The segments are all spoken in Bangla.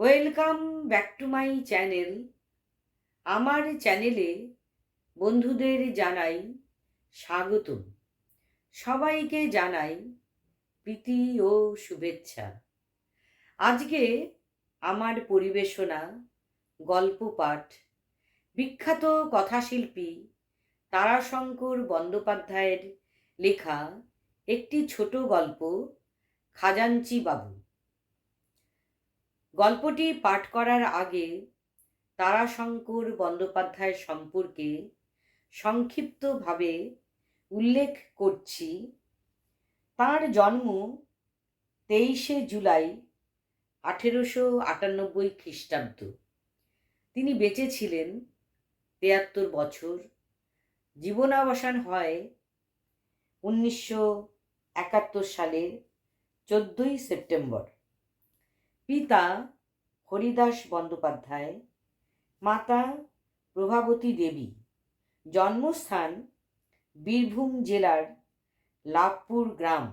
Welcome back to my channel. আমার চ্যানেলে বন্ধুদের জানাই স্বাগত সবাইকে জানাই প্রীতি ও শুভেচ্ছা। আজকে আমার পরিবেশনা, গল্প পাঠ, বিখ্যাত কথাশিল্পী তারাশঙ্কর বন্দ্যোপাধ্যায়ের লেখা একটি ছোট গল্প, খাজাঞ্চি বাবু। গল্পটি পাঠ করার আগে তারাশঙ্কর বন্দ্যোপাধ্যায় সম্পর্কে সংক্ষিপ্তভাবে উল্লেখ করছি। তার জন্ম তেইশে জুলাই আঠেরোশো আটানব্বই খ্রিস্টাব্দ। তিনি বেঁচে ছিলেন তেয়াত্তর বছর। জীবনাবসান হয় উনিশশো একাত্তর সালের চোদ্দই সেপ্টেম্বর। পিতা হরিদাস বন্দ্যোপাধ্যায়, মাতা প্রভাবতী দেবী। জন্মস্থান বীরভূম জেলার লাভপুর গ্রাম।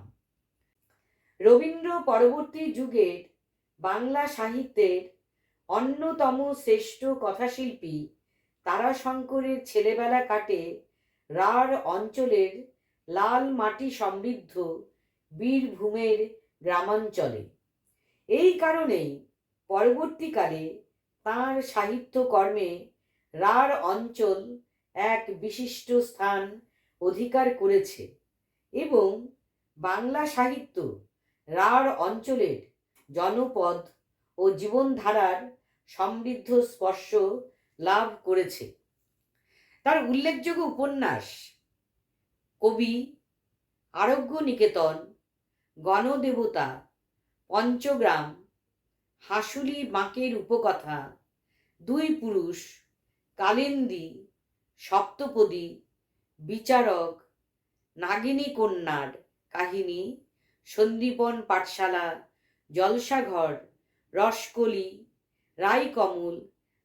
রবীন্দ্র পরবর্তী যুগের বাংলা সাহিত্যের অন্যতম শ্রেষ্ঠ কথাশিল্পী তারাশঙ্করের ছেলেবেলা কাটে রাঢ় অঞ্চলের লাল মাটি সমৃদ্ধ বীরভূমের গ্রামাঞ্চলে। এই কারণেই পরবর্তীকালে তাঁর সাহিত্যকর্মে রাঢ় অঞ্চল এক বিশিষ্ট স্থান অধিকার করেছে এবং বাংলা সাহিত্য রাঢ় অঞ্চলের জনপদ ও জীবনধারার সমৃদ্ধ স্পর্শ লাভ করেছে। তার উল্লেখযোগ্য উপন্যাস কবি আরোগ্য নিকেতন গণদেবতা, পঞ্চগ্রাম হাসুলি বাঁকের উপকথা। দুই পুরুষ, কালিন্দী, সপ্তপদী, বিচারক, নাগিনী কন্যার কাহিনী, সন্দীপন পাঠশালা, জলসাঘর, রসকলি, রায়কমল,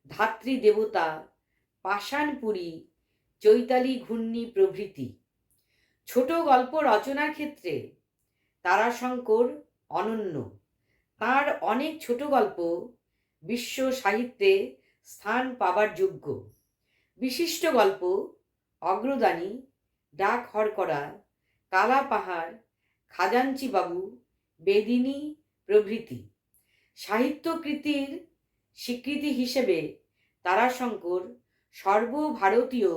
ধাত্রী দেবতা, পাষাণপুরী, চৈতালি ঘূর্ণি প্রভৃতি। ছোট গল্প রচনার ক্ষেত্রে তারাশঙ্কর অনন্য। তার অনেক ছোট গল্প বিশ্ব সাহিত্যে স্থান পাবার যোগ্য। বিশিষ্ট গল্প অগ্রদানী, ডাক হরকরা কালা পাহাড়, খাজাঞ্চি বাবু, বেদিনী প্রভৃতি। সাহিত্যকৃতির স্বীকৃতি হিসেবে তারাশঙ্কর সর্বভারতীয়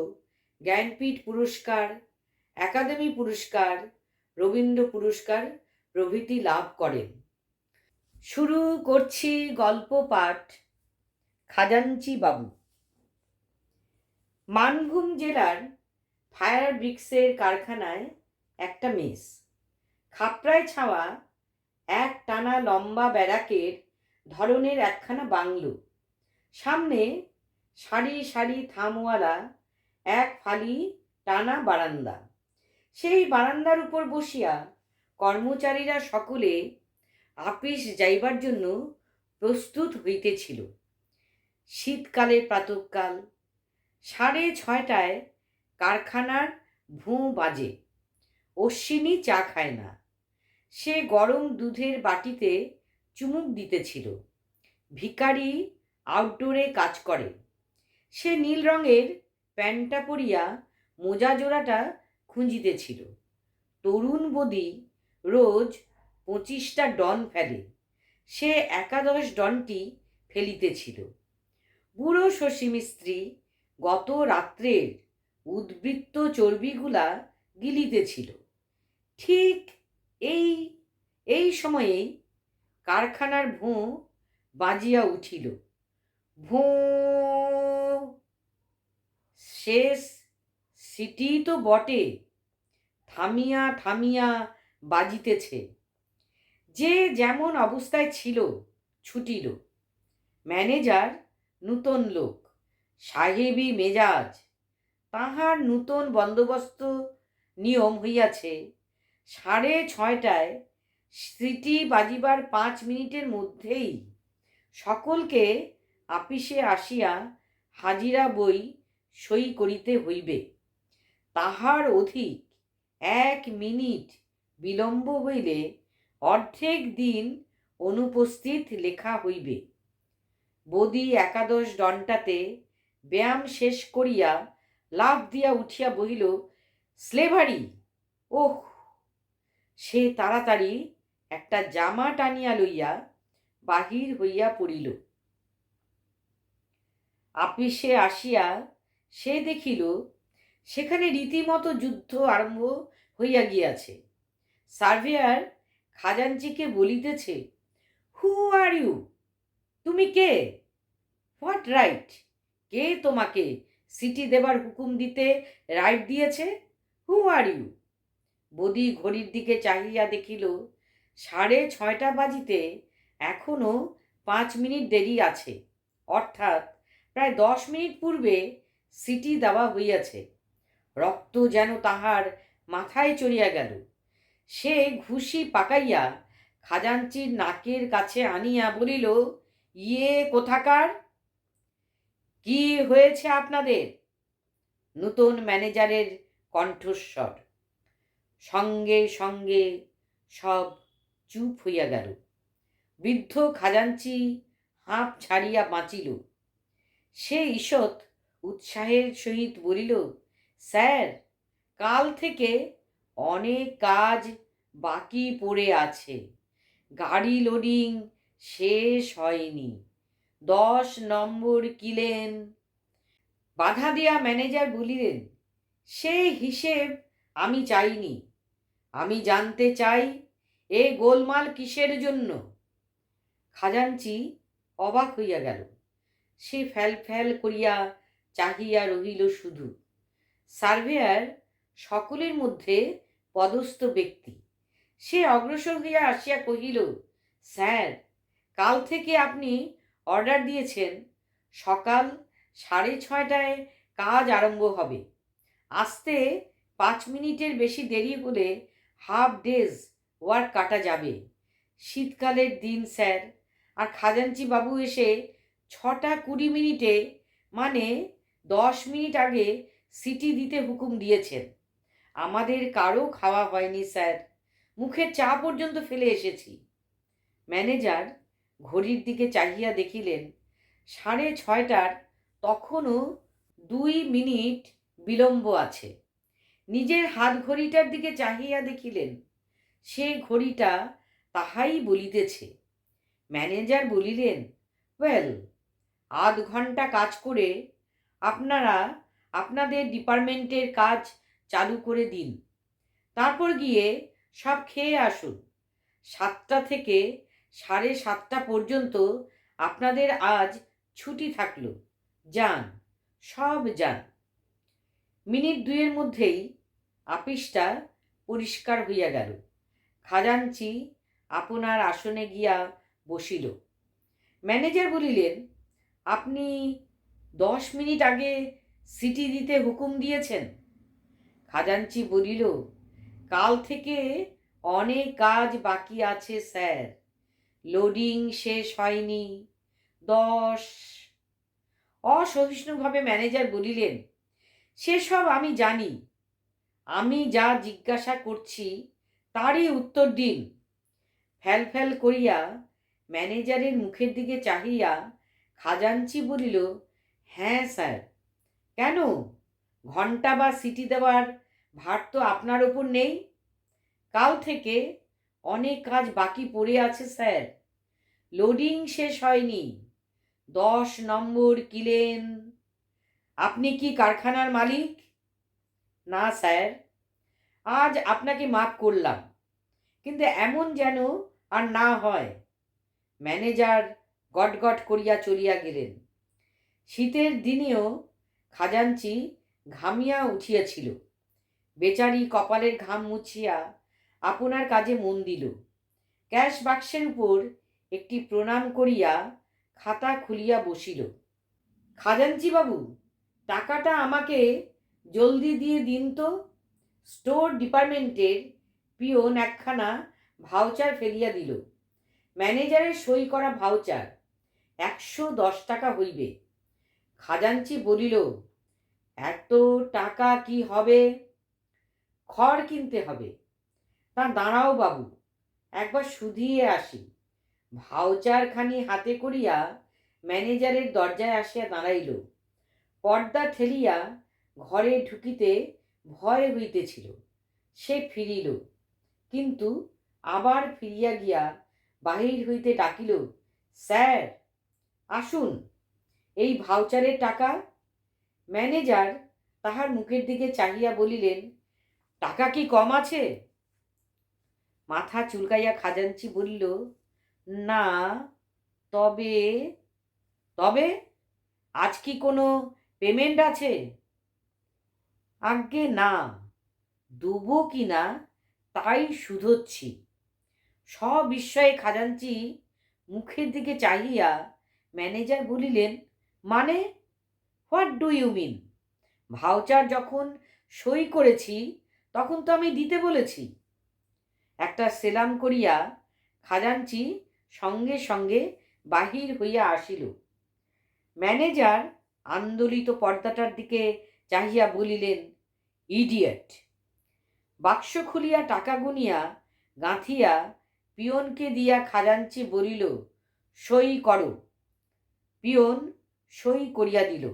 জ্ঞানপীঠ পুরস্কার, একাডেমি পুরস্কার, রবীন্দ্র পুরস্কার প্রভৃতি লাভ করেন। শুরু করছি গল্প পাঠ, খাজাঞ্চি বাবু। মানভূম জেলার ফায়ার ব্রিক্সের কারখানায় একটা মেস। খাপড়ায় ছাওয়া এক টানা লম্বা ব্যারাকের ধরনের একখানা বাংলো। সামনে সারি সারি থামওয়ালা, এক ফালি টানা বারান্দা। সেই বারান্দার উপর বসিয়া কর্মচারীরা সকলে আপিস যাইবার জন্য প্রস্তুত হইতেছিল। শীতকালের প্রাতকাল, সাড়ে ছয়টায় কারখানার ভুঁ বাজে। অশ্বিনী চা খায় না। সে গরম দুধের বাটিতে চুমুক দিতেছিল। ভিকারি আউটডোরে কাজ করে। সে নীল রঙের প্যান্টটা পরিয়া মোজা জোড়াটা খুঁজিতেছিল। তরুণ বদি রোজ পঁচিশটা ডন ফেলে। সে একাদশ ডনটি ফেলিতেছিল। বুড়ো শশী মিস্ত্রি গত রাত্রের উদ্বৃত্ত চর্বিগুলা গিলিতেছিল। ঠিক এই এই সময়েই কারখানার ভোঁ বাজিয়া উঠিল। ভোঁ, শেষ সিটি তো বটে, থামিয়া থামিয়া বাজিতেছে। যে যেমন অবস্থায় ছিল, ছুটিল। ম্যানেজার নূতন লোক, সাহেবী মেজাজ, তাহার নূতন বন্দোবস্ত নিয়ম হইয়াছে। সাড়ে ছয়টায় স্মৃতি বাজিবার পাঁচ মিনিটের মধ্যেই সকলকে আপিসে আসিয়া হাজিরা বই সই করিতে হইবে। তাহার অধিক এক মিনিট বিলম্ব হইলে অর্ধেক দিন অনুপস্থিত লেখা হইবে। বদি একাদশ দণ্টাতে ব্যায়াম শেষ করিয়া লাফ দিয়া উঠিয়া বহিল স্লেভারি, ওহ! সে তাড়াতাড়ি একটা জামা টানিয়া লইয়া বাহির হইয়া পড়িল। আপিসে আসিয়া সে দেখিল, সেখানে রীতিমতো যুদ্ধ আরম্ভ হইয়া গিয়াছে। সার্ভেয়ার খাজাঞ্চিকে বলিতেছে হু আর ইউ তুমি কে? হোয়াট রাইট কে তোমাকে সিটি দেবার হুকুম দিতে রাইট দিয়েছে? হু আর ইউ বদি ঘড়ির দিকে চাহিয়া দেখিল, সাড়ে ছয়টা বাজিতে এখনও পাঁচ মিনিট দেরি আছে। অর্থাৎ প্রায় দশ মিনিট পূর্বে সিটি দেওয়া হইয়াছে। রক্ত যেন তাহার মাথায় চড়িয়া গেল। সে ঘুষি পাকাইয়া খাজাঞ্চির নাকের কাছে আনিয়া বলিল ইয়ে কোথাকার? কি হয়েছে আপনাদের? নূতন ম্যানেজারের কণ্ঠস্বর। সঙ্গে সঙ্গে সব চুপ হইয়া গেল। বৃদ্ধ খাজাঞ্চি হাঁপ ছাড়িয়া বাঁচিল। সে ঈষৎ উৎসাহের সহিত বলিল, স্যার, কাল থেকে অনেক কাজ বাকি পড়ে আছে। গাড়ি লোডিং শেষ হয়নি। দশ নম্বর কিলেন। বাধা দিয়া ম্যানেজার বলিলেন, সে হিসেব আমি চাইনি। আমি জানতে চাই এ গোলমাল কিসের জন্য? খাজাঞ্চি অবাক হইয়া গেল। সে ফ্যাল ফ্যাল করিয়া চাহিয়া রহিল শুধু। সার্ভেয়ার সকলের মধ্যে পদস্থ ব্যক্তি। সে অগ্রসর হইয়া আসিয়া কহিল, স্যার, কাল থেকে আপনি অর্ডার দিয়েছেন। সকাল সাড়ে ছয়টায় কাজ আরম্ভ হবে। আসতে পাঁচ মিনিটের বেশি দেরি হলে হাফ ডেজ ওয়ার্ক কাটা যাবে। শীতকালের দিন, স্যার। আর খাজাঞ্চি বাবু এসে ছটা কুড়ি মিনিটে মানে দশ মিনিট আগে সিটি দিতে হুকুম দিয়েছেন। আমাদের কারও খাওয়া হয়নি, স্যার। মুখের চা পর্যন্ত ফেলে এসেছি। ম্যানেজার ঘড়ির দিকে চাহিয়া দেখিলেন, সাড়ে ছয়টার তখনও দুই মিনিট বিলম্ব আছে। নিজের হাত ঘড়িটার দিকে চাহিয়া দেখিলেন, সে ঘড়িটা তাহাই বলিতেছে। ম্যানেজার বলিলেন, ওয়েল, আধ ঘণ্টা কাজ করে আপনারা, আপনাদের ডিপার্টমেন্টের কাজ চালু করে দিন। তারপর গিয়ে সব খেয়ে আসুন। সাতটা থেকে সাড়ে সাতটা পর্যন্ত আপনাদের আজ ছুটি থাকল। যান, সব যান। মিনিট দুইয়ের মধ্যেই আপিসটা পরিষ্কার হইয়া গেল। খাজাঞ্চি আপনার আসনে গিয়া বসিল। ম্যানেজার বলিলেন, আপনি দশ মিনিট আগে সিটি দিতে হুকুম দিয়েছেন? খাজাঞ্চি বলিল, কাল থেকে অনেক কাজ বাকি আছে, স্যার। লোডিং শেষ হয়নি। দশ অসহিষ্ণুভাবে ম্যানেজার বলিলেন, সেসব আমি জানি। আমি যা জিজ্ঞাসা করছি, তারই উত্তর দিন ফ্যাল ফ্যাল করিয়া ম্যানেজারের মুখের দিকে চাহিয়া খাজাঞ্চি বলিল হ্যাঁ স্যার। কেন? ঘণ্টা বা সিটি দেওয়ার ভার তো আপনার ওপর নেই। কাল থেকে অনেক কাজ বাকি পড়ে আছে, স্যার। লোডিং শেষ হয়নি। দশ নম্বর কিলেন। আপনি কি কারখানার মালিক? না, স্যার। আজ আপনাকে মাফ করলাম, কিন্তু এমন যেন আর না হয়। ম্যানেজার গটগট করিয়া চলিয়া গেলেন। শীতের দিনেও খাজাঞ্চি ঘামিয়া উঠিয়াছিল। বেচারি কপালের ঘাম মুছিয়া আপনার কাজে মন দিল। ক্যাশ বাক্সের উপর একটি প্রণাম করিয়া খাতা খুলিয়া বসিল। খাজাঞ্চি বাবু টাকাটা আমাকে জলদি দিয়ে দিন তো। স্টোর ডিপার্টমেন্টের পিওন একখানা ভাউচার ফেলিয়া দিল। ম্যানেজারের সই করা ভাউচার একশো দশ টাকা হইবে। খাজাঞ্চি বলিল এত টাকা কি হবে? খড় কিনতে হবে। তা দাঁড়াও বাবু, একবার শুধিয়ে আসি। ভাউচারখানি হাতে করিয়া ম্যানেজারের দরজায় আসিয়া দাঁড়াইল। পর্দা ঠেলিয়া ঘরে ঢুকিতে ভয় হইতেছিল। সে ফিরিল, কিন্তু আবার ফিরিয়া গিয়া বাহির হইতে ডাকিল, স্যার, আসুন, এই ভাউচারের টাকা ম্যানেজার তাহার মুখের দিকে চাহিয়া বলিলেন, টাকা কি কম আছে? মাথা চুলকাইয়া খাজাঞ্চি বলিল, না, তবে তবে আজ কি কোনো পেমেন্ট আছে? আজ্ঞে, না, দেবো কি না, তাই শুধোচ্ছি। সবিস্ময়ে খাজাঞ্চি মুখের দিকে চাহিয়া ম্যানেজার বলিলেন মানে what do you mean voucher যখন সই করেছি, তখন তো আমি দিতে বলেছি। একটা সেলাম করিয়া খাজাঞ্চি সঙ্গে সঙ্গে বাহির হইয়া আসিল। ম্যানেজার আন্দোলিত পর্দাটার দিকে চাহিয়া বলিলেন ইডিয়েট বাক্স খুলিয়া টাকা গুনিয়া গাঁথিয়া পিয়নকে দিয়া খাজাঞ্চি বলিল, সই করো। পিয়ন সই করিয়া দিল।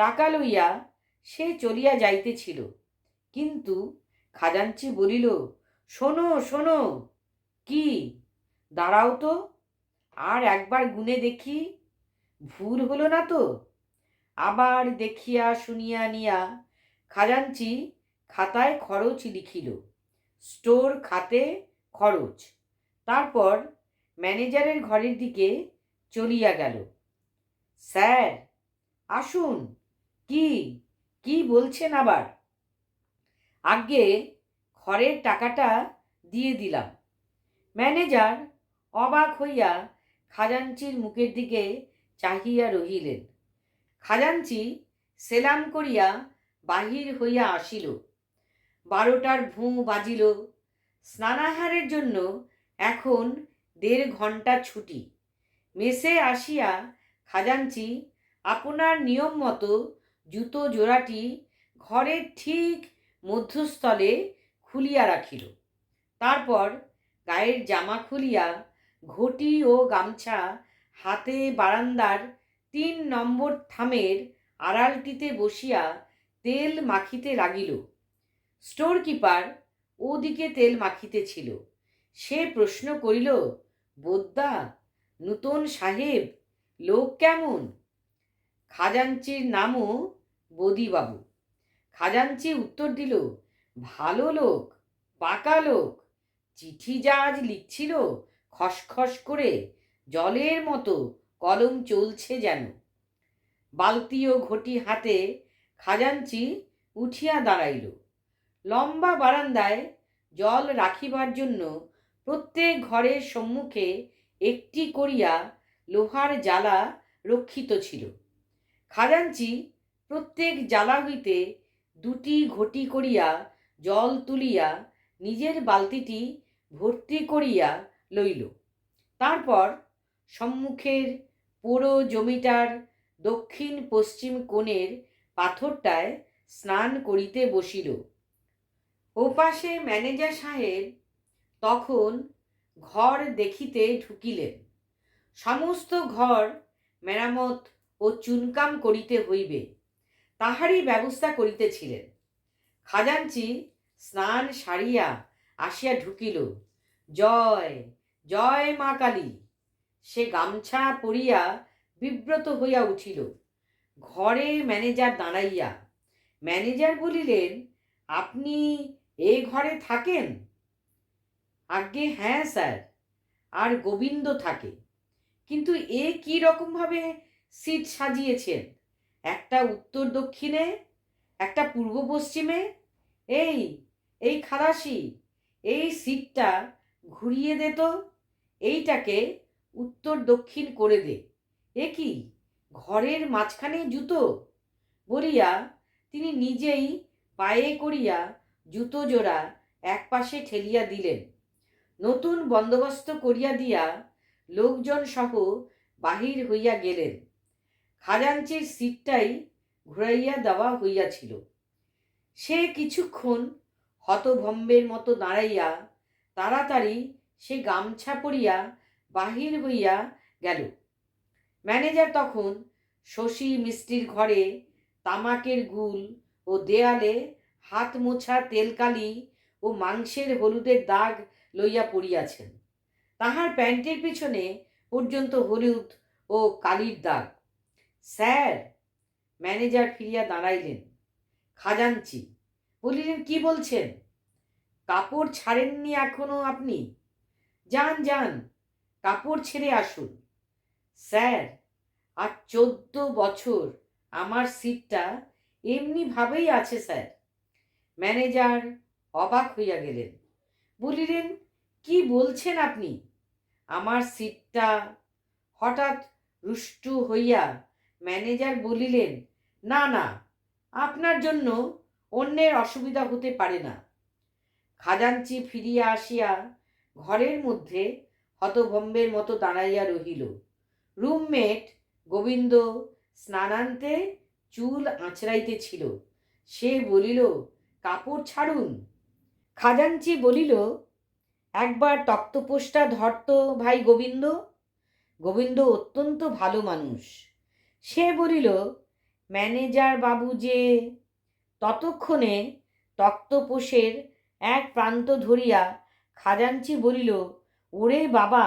টাকা লইয়া সে চলিয়া যাইতেছিল। কিন্তু খাজাঞ্চি বলিল, শোনো শোনো, কি? দাঁড়াও তো, আর একবার গুনে দেখি। ভুল হলো না তো? আবার দেখিয়া শুনিয়া নিয়া খাজাঞ্চি খাতায় খরচ লিখিল, স্টোর খাতে খরচ। তারপর ম্যানেজারের ঘরের দিকে চলিয়া গেল। স্যার, আসুন। কি? কি বলছেন আবার? আগে ঘরের টাকাটা দিয়ে দিলাম। ম্যানেজার অবাক হইয়া খাজাঞ্চির মুখের দিকে চাহিয়া রহিলেন। খাজাঞ্চি সেলাম করিয়া বাহির হইয়া আসিল। বারোটার ভুঁ বাজিল। স্নানাহারের জন্য এখন দেড় ঘণ্টা ছুটি। মেসে আসিয়া খাজাঞ্চি আপনার নিয়ম মতো জুতো জোড়াটি ঘরের ঠিক মধ্যস্থলে খুলিয়া রাখিল। তারপর গায়ের জামা খুলিয়া ঘটি ও গামছা, হাতে বারান্দার তিন নম্বর থামের আড়ালটিতে বসিয়া তেল মাখিতে লাগিল। স্টোর কিপার ওদিকে তেল মাখিতেছিল। সে প্রশ্ন করিল, বোদ্দা, নূতন সাহেব, লোক কেমন? খাজাঞ্চির নামও বদিবাবু। খাজাঞ্চি উত্তর দিল, ভালো লোক, পাকা লোক। চিঠি যা আজ লিখছিল, খসখস করে জলের মতো কলম চলছে যেন। বালতি ও ঘটি হাতে খাজাঞ্চি উঠিয়া দাঁড়াইল। লম্বা বারান্দায় জল রাখিবার জন্য প্রত্যেক ঘরের সম্মুখে একটি করিয়া লোহার জ্বালা রক্ষিত ছিল। খাজাঞ্চি প্রত্যেক জ্বালা হইতে দুটি ঘটি করিয়া জল তুলিয়া নিজের বালতিটি ভর্তি করিয়া লইল। তারপর সম্মুখের পুরো জমিটার দক্ষিণ পশ্চিম কোণের পাথরটায় স্নান করিতে বসিল। ওপাশে ম্যানেজার সাহেব তখন ঘর দেখিতে ঢুকিলেন। সমস্ত ঘর মেরামত ও চুনকাম করিতে হইবে। তাহারই ব্যবস্থা করিতেছিলেন। খাজাঞ্চি স্নান সারিয়া আসিয়া ঢুকিল। জয় জয় মা কালী। সে গামছা পরিয়া বিব্রত হইয়া উঠিল। ঘরে ম্যানেজার দাঁড়াইয়া, ম্যানেজার বলিলেন, আপনি এ ঘরে থাকেন? আজ্ঞে হ্যাঁ স্যার, আর গোবিন্দ থাকে। কিন্তু এ কি রকমভাবে সিট সাজিয়েছেন? একটা উত্তর দক্ষিণে, একটা পূর্ব পশ্চিমে, এই এই খালাসি, এই সিটটা ঘুরিয়ে দে তো, এইটাকে উত্তর দক্ষিণ করে দে। এ কি? ঘরের মাঝখানে জুতো? বলিয়া তিনি নিজেই পায়ে করিয়া জুতো জোড়া একপাশে ঠেলিয়া দিলেন। নতুন বন্দোবস্ত করিয়া দিয়া লোকজন সহ বাহির হইয়া গেলেন। খাজাঞ্চির সিটটাই ঘুরাইয়া দেওয়া হইয়াছিল। সে কিছুক্ষণ হতভম্বের মতো দাঁড়াইয়া তাড়াতাড়ি সে গামছা পরিয়া বাহির হইয়া গেল। ম্যানেজার তখন শশী মিষ্টির ঘরে তামাকের গুল ও দেয়ালে হাত মোছা, তেলকালি ও মাংসের হলুদের দাগ লইয়া পড়িয়াছেন। তাহার প্যান্টের পিছনে পর্যন্ত হলুদ ও কালির দাগ। স্যার, ম্যানেজার ফিরিয়া দাঁড়াইলেন। খাজাঞ্চি বলিলেন, কি বলছেন? কাপড় ছাড়েননি এখনও আপনি? যান যান, কাপড় ছেড়ে আসুন। স্যার আর চোদ্দ বছর আমার সিটটা এমনিভাবেই আছে, স্যার। ম্যানেজার অবাক হইয়া গেলেন। বলিলেন, কি বলছেন আপনি? আমার সিটটা হঠাৎ রুষ্টু হইয়া ম্যানেজার বলিলেন, না না, আপনার জন্য অন্যের অসুবিধা হতে পারে না। খাজাঞ্চি ফিরিয়া আসিয়া ঘরের মধ্যে হতভম্বের মতো দাঁড়াইয়া রহিল। রুমমেট গোবিন্দ স্নানান্তে চুল আঁচড়াইতেছিল সে বলিল, কাপড় ছাড়ুন। খাজাঞ্চি বলিল, একবার তক্তপোষটা ধরত ভাই গোবিন্দ। গোবিন্দ অত্যন্ত ভালো মানুষ। সে বলিল, ম্যানেজার বাবু যে ততক্ষণে তক্তপোষের এক প্রান্ত ধরিয়া খাজাঞ্চি বলিল, ওরে বাবা,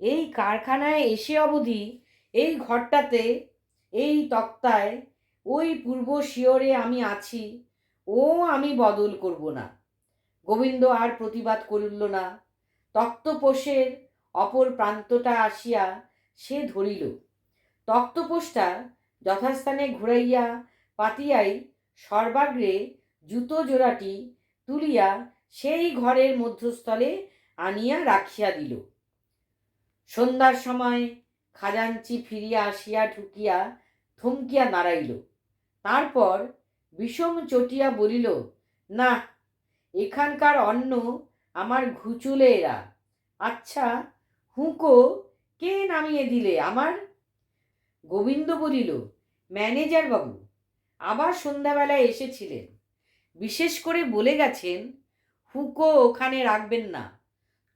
এই কারখানায় এসে অবধি এই ঘরটাতে, এই তক্তায়, ওই পূর্ব শিয়রে আমি আছি, ও আমি বদল করব না। গোবিন্দ আর প্রতিবাদ করিল না। তক্তপোষের অপর প্রান্তটা আসিয়া সে ধরিল। তক্তপোষটা যথাস্থানে ঘুরাইয়া পাতিয়াই সর্বাগ্রে জুতো জোড়াটি তুলিয়া সেই ঘরের মধ্যস্থলে আনিয়া রাখিয়া দিল। সন্ধ্যার সময় খাজাঞ্চি ফিরিয়া আসিয়া ঢুকিয়া থমকিয়া নাড়াইল তারপর বিষম চটিয়া বলিল, না, এখানকার অন্ন আমার ঘুচুলে এরা। আচ্ছা হুঁকো, কে নামিয়ে দিলে আমার? গোবিন্দ বলিল, ম্যানেজার বাবু, আবার সন্ধ্যাবেলায় এসেছিলেন। বিশেষ করে বলে গেছেন, হুকো ওখানে রাখবেন না।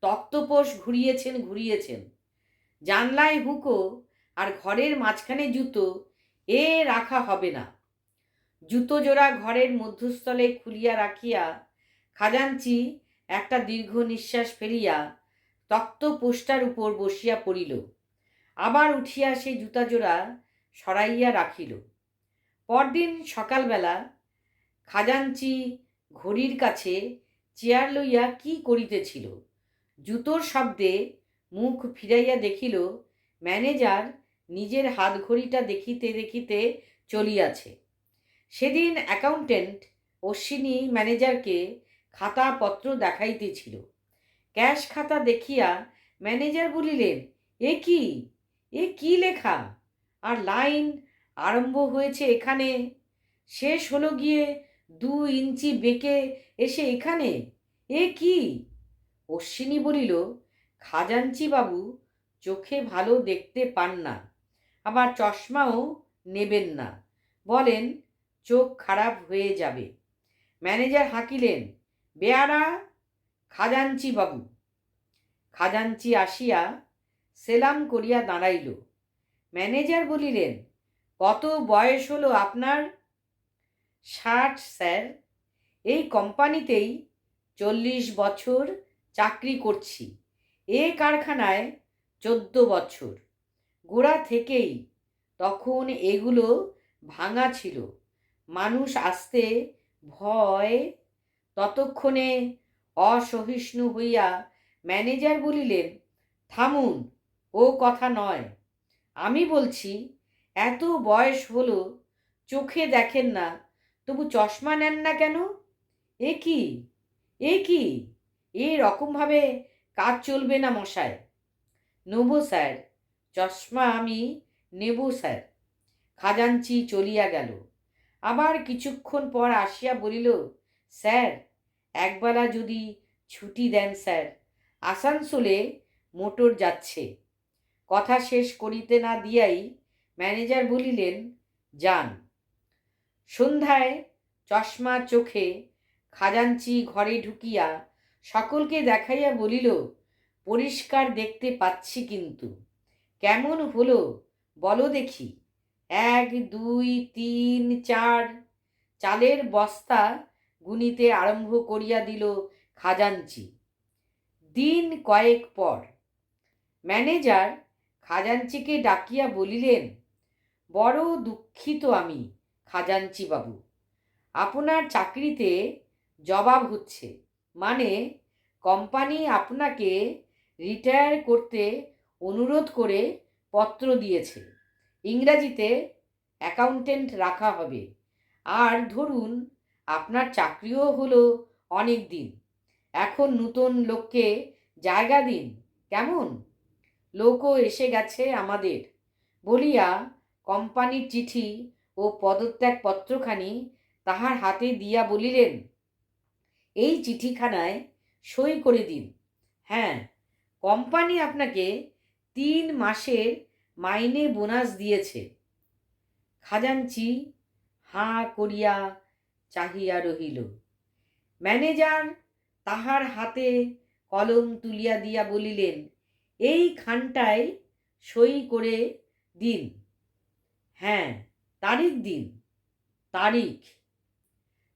তক্তপোষ ঘুরিয়েছেন ঘুরিয়েছেন। জানলায় হুকো আর ঘরের মাঝখানে জুতো, এ রাখা হবে না। জুতো জোড়া ঘরের মধ্যস্থলে খুলিয়া রাখিয়া, খাজাঞ্চি একটা দীর্ঘ নিঃশ্বাস ফেলিয়া তক্ত পোস্টার উপর বসিয়া পড়িল। আবার উঠিয়া সেই জুতা জোড়া সরাইয়া রাখিল। পরদিন সকালবেলা খাজাঞ্চি ঘড়ির কাছে চেয়ার লইয়া কি করিতেছিল? জুতোর শব্দে মুখ ফিরাইয়া দেখিল, ম্যানেজার নিজের হাত ঘড়িটা দেখিতে দেখিতে চলিয়াছে। সেদিন অ্যাকাউন্টেন্ট অশ্বিনী ম্যানেজারকে খাতাপত্র দেখাইতেছিল। ক্যাশ খাতা দেখিয়া ম্যানেজার বলিলেন, এ কি? এ কি লেখা? আর লাইন আরম্ভ হয়েছে এখানে। শেষ হলো গিয়ে দু ইঞ্চি বেঁকে এসে এখানে। এ কি? অশ্বিনী বলিল, খাজাঞ্চি বাবু, চোখে ভালো দেখতে পান না, আবার চশমাও নেবেন না। বলেন, চোখ খারাপ হয়ে যাবে। ম্যানেজার হাঁকিলেন, বেয়ারা খাজাঞ্চি বাবু। খাজাঞ্চি আসিয়া সেলাম করিয়া দাঁড়াইল। ম্যানেজার বলিলেন, কত বয়স হলো আপনার? ষাট, স্যার। এই কোম্পানিতেই চল্লিশ বছর চাকরি করছি। এ কারখানায় চোদ্দ বছর। গোড়া থেকেই তখন এগুলো ভাঙা ছিল। মানুষ আসতে ভয়, ততক্ষণে অসহিষ্ণু হইয়া ম্যানেজার বলিলেন, থামুন ও কথা নয়। আমি বলছি, এত বয়স হলো, চোখে দেখেন না, তবু চশমা নেন না কেন? এ কি? এ কি? এই রকমভাবে কাজ চলবে না মশায়। নেব স্যার, চশমা আমি নেব স্যার। খাজাঞ্চি চলিয়া গেল। আবার কিছুক্ষণ পর আসিয়া বলিল, স্যার, একবেলা যদি ছুটি দেন স্যার। আসানসোলে মোটর যাচ্ছে। কথা শেষ করিতে না দিয়াই ম্যানেজার বলিলেন, যান। সন্ধ্যায় চশমা চোখে খাজাঞ্চি ঘরে ঢুকিয়া সকলকে দেখাইয়া বলিল, পরিষ্কার দেখতে পাচ্ছি কিন্তু। কেমন হলো বলো দেখি। এক, দুই, তিন, চার। চালের বস্তা গুনিতে আরম্ভ করিয়া দিল খাজাঞ্চি। দিন কয়েক পর ম্যানেজার খাজাঞ্চিকে ডাকিয়া বলিলেন, বড় দুঃখিত আমি, খাজাঞ্চি বাবু। আপনার চাকরিতে জবাব হচ্ছে। মানে কোম্পানি আপনাকে রিটায়ার করতে অনুরোধ করে পত্র দিয়েছে। ইংরাজিতে অ্যাকাউন্টেন্ট রাখা হবে। আর ধরুন, আপনার চাকরিও হলো অনেক দিন। এখন নতুন লোককে জায়গা দিন। কেমন? লোকও এসে গেছে আমাদের। বলিয়া কোম্পানির চিঠি ও পদত্যাগ পত্রখানি তাহার হাতে দিয়া বলিলেন, এই চিঠিখানায় সই করে দিন। হ্যাঁ কোম্পানি আপনাকে তিন মাসের মাইনে বোনাস দিয়েছে। খাজাঞ্চি হাঁ করিয়া চাহিয়া রহিল। ম্যানেজার তাহার হাতে কলম তুলিয়া দিয়া বলিলেন এই খানটায় সই করে দিন। হ্যাঁ তারিখ দিন, তারিখ।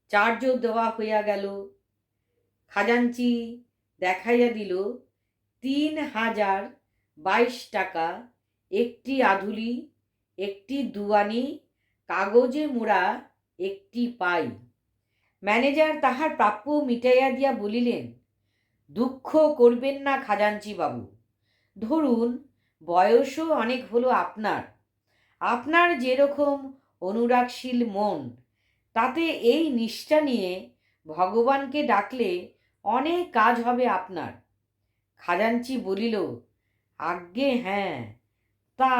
চার্জও দেওয়া হইয়া গেল। খাজাঞ্চি দেখাইয়া দিল, তিন হাজার বাইশ টাকা, একটি আধুলি, একটি দুয়ানি, কাগজে মোড়া একটি পাই। ম্যানেজার তাহার প্রাপ্য মিটাইয়া দিয়া বলিলেন, দুঃখ করবেন না খাজাঞ্চি বাবু। ধরুন, বয়সও অনেক হলো আপনার। আপনার যেরকম অনুরাগশীল মন, তাতে এই নিষ্ঠা নিয়ে ভগবানকে ডাকলে অনেক কাজ হবে আপনার। খাজাঞ্চি বলিল, আজ্ঞে হ্যাঁ। তা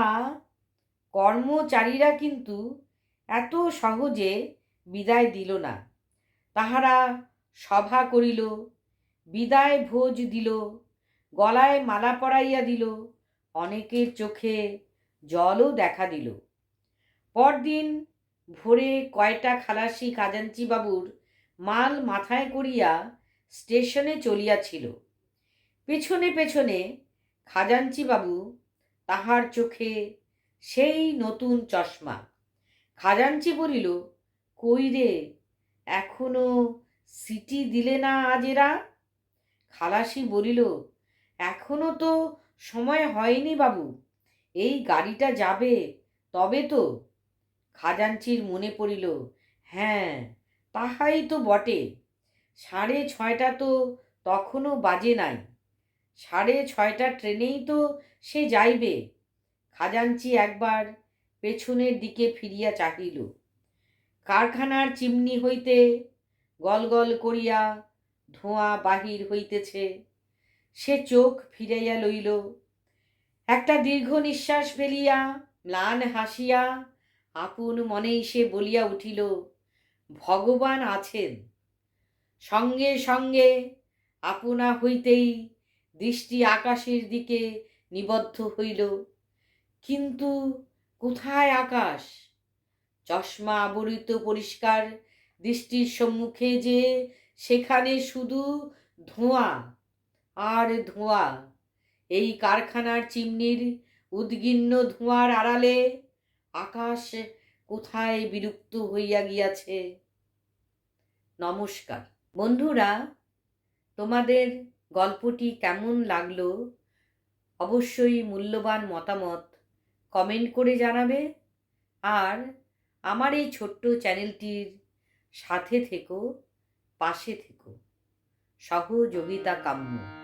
কর্মচারীরা কিন্তু এত সহজে বিদায় দিল না। তাহারা সভা করিল, বিদায় ভোজ দিল গলায় মালা পরাইয়া দিল, অনেকের চোখে জলও দেখা দিল। পরদিন ভোরে কয়টা খালাসি খাজাঞ্চি বাবুর মাল মাথায় করিয়া স্টেশনে চলিয়াছিল। পেছনে পেছনে খাজাঞ্চি বাবু তাহার চোখে সেই নতুন চশমা। খাজাঞ্চি বলিল, কই রে, এখনও সিটি দিলে না আজ এরা খালাসি বলিল এখনও তো সময় হয়নি বাবু। এই গাড়িটা যাবে, তবে তো। খাজাঞ্চির মনে পড়িল হ্যাঁ তাহাই তো বটে। সাড়ে ছয়টা তো তখনও বাজে নাই। সাড়ে ছয়টা ট্রেনেই তো সে যাইবে। খাজাঞ্চি একবার পেছনের দিকে ফিরিয়া চাহিল। কারখানার চিমনি হইতে গলগল করিয়া ধোঁয়া বাহির হইতেছে। সে চোখ ফিরাইয়া লইল। একটা দীর্ঘ নিঃশ্বাস ফেলিয়া, ম্লান হাসিয়া, আপন মনেই সে বলিয়া উঠিল, ভগবান আছেন। সঙ্গে সঙ্গে আপনা হইতেই দৃষ্টি আকাশের দিকে নিবদ্ধ হইল। কিন্তু কোথায় আকাশ? চশমা আবরিত পরিষ্কার দৃষ্টির সম্মুখে যে সেখানে শুধু ধোঁয়া। আর ধোঁয়া। এই কারখানার চিমনির উদ্গিন্ন ধোঁয়ার আড়ালে আকাশ কোথায় বিলুপ্ত হইয়া গিয়াছে? নমস্কার। বন্ধুরা, তোমাদের গল্পটি কেমন লাগল? অবশ্যই মূল্যবান মতামত কমেন্ট করে জানাবে। আর আমার এই ছোট্ট চ্যানেলটির সাথে থেকো, পাশে থেকো। সহযোগিতা কাম্য